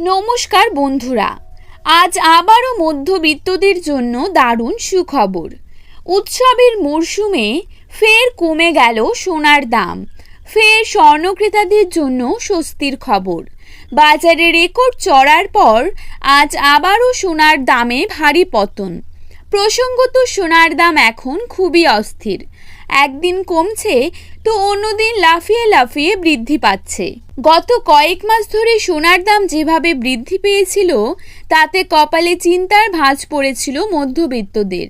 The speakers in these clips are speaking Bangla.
নমস্কার বন্ধুরা, আজ আবারও মধ্যবিত্তদের জন্য দারুণ সুখবর। উৎসবের মরশুমে ফের কমে গেল সোনার দাম। ফের স্বর্ণক্রেতাদের জন্য স্বস্তির খবর। বাজারে রেকর্ড চড়ার পর আজ আবারও সোনার দামে ভারী পতন। প্রসঙ্গত সোনার দাম এখন খুবই অস্থির। একদিন কমছে তো অন্যদিন লাফিয়ে লাফিয়ে বৃদ্ধি পাচ্ছে। গত কয়েক মাস ধরে সোনার দাম যেভাবে বৃদ্ধি পেয়েছিল, তাতে কপালে চিন্তার ভাঁজ পড়েছিল মধ্যবিত্তদের।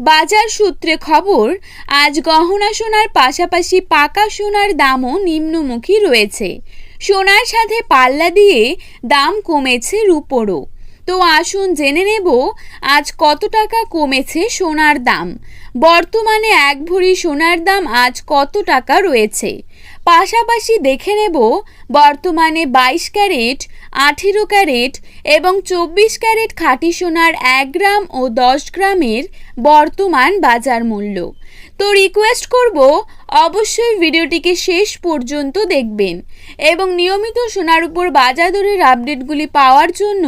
বাজার সূত্রে খবর, আজ গহনা সোনার পাশাপাশি পাকা সোনার দামও নিম্নমুখী রয়েছে। সোনার সাথে পাল্লা দিয়ে দাম কমেছে রুপোরও। তো আসুন জেনে নেব আজ কত টাকা কমেছে সোনার দাম। বর্তমানে এক ভরি সোনার দাম আজ কত টাকা রয়েছে? পাশাপাশি দেখে নেব বর্তমানে বাইশ ক্যারেট আঠেরো ক্যারেট এবং চব্বিশ ক্যারেট খাঁটি সোনার এক গ্রাম ও দশ গ্রামের বর্তমান বাজার মূল্য। তো রিকোয়েস্ট করব, অবশ্যই ভিডিওটিকে শেষ পর্যন্ত দেখবেন এবং নিয়মিত সোনার উপর বাজার দরের আপডেটগুলি পাওয়ার জন্য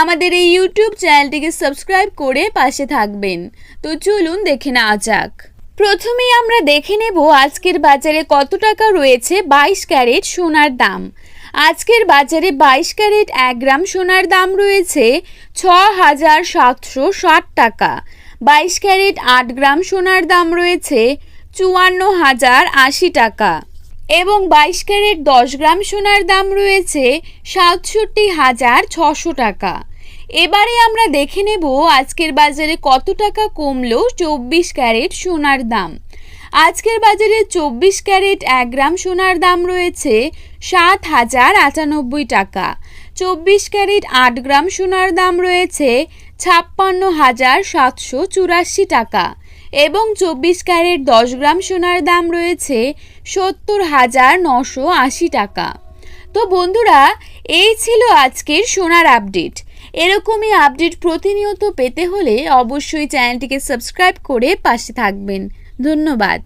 আমাদের এই ইউটিউব চ্যানেলটিকে সাবস্ক্রাইব করে পাশে থাকবেন। তো চলুন দেখে নেওয়া যাক। প্রথমেই আমরা দেখে নেব আজকের বাজারে কত টাকা রয়েছে বাইশ ক্যারেট সোনার দাম। আজকের বাজারে বাইশ ক্যারেট এক গ্রাম সোনার দাম রয়েছে ছ হাজার সাতশো ষাট টাকা। বাইশ ক্যারেট আট গ্রাম সোনার দাম রয়েছে চুয়ান্ন হাজার আশি টাকা। এবং বাইশ ক্যারেট দশ গ্রাম সোনার দাম রয়েছে সাতষট্টি হাজার ছশো টাকা। এবারে আমরা দেখে নেব আজকের বাজারে কত টাকা কমলো চব্বিশ ক্যারেট সোনার দাম। আজকের বাজারে চব্বিশ ক্যারেট এক গ্রাম সোনার দাম রয়েছে সাত হাজার আটানব্বই টাকা। চব্বিশ ক্যারেট আট গ্রাম সোনার দাম রয়েছে ছাপ্পান্ন হাজার সাতশো চুরাশি টাকা এবং চব্বিশ ক্যারেট দশ গ্রাম সোনার দাম রয়েছে সত্তর হাজার নশো আশি টাকা। তো বন্ধুরা, এই ছিল আজকের সোনার আপডেট। এরকমই আপডেট প্রতিনিয়ত পেতে হলে অবশ্যই চ্যানেলটিকে সাবস্ক্রাইব করে পাশে থাকবেন। ধন্যবাদ।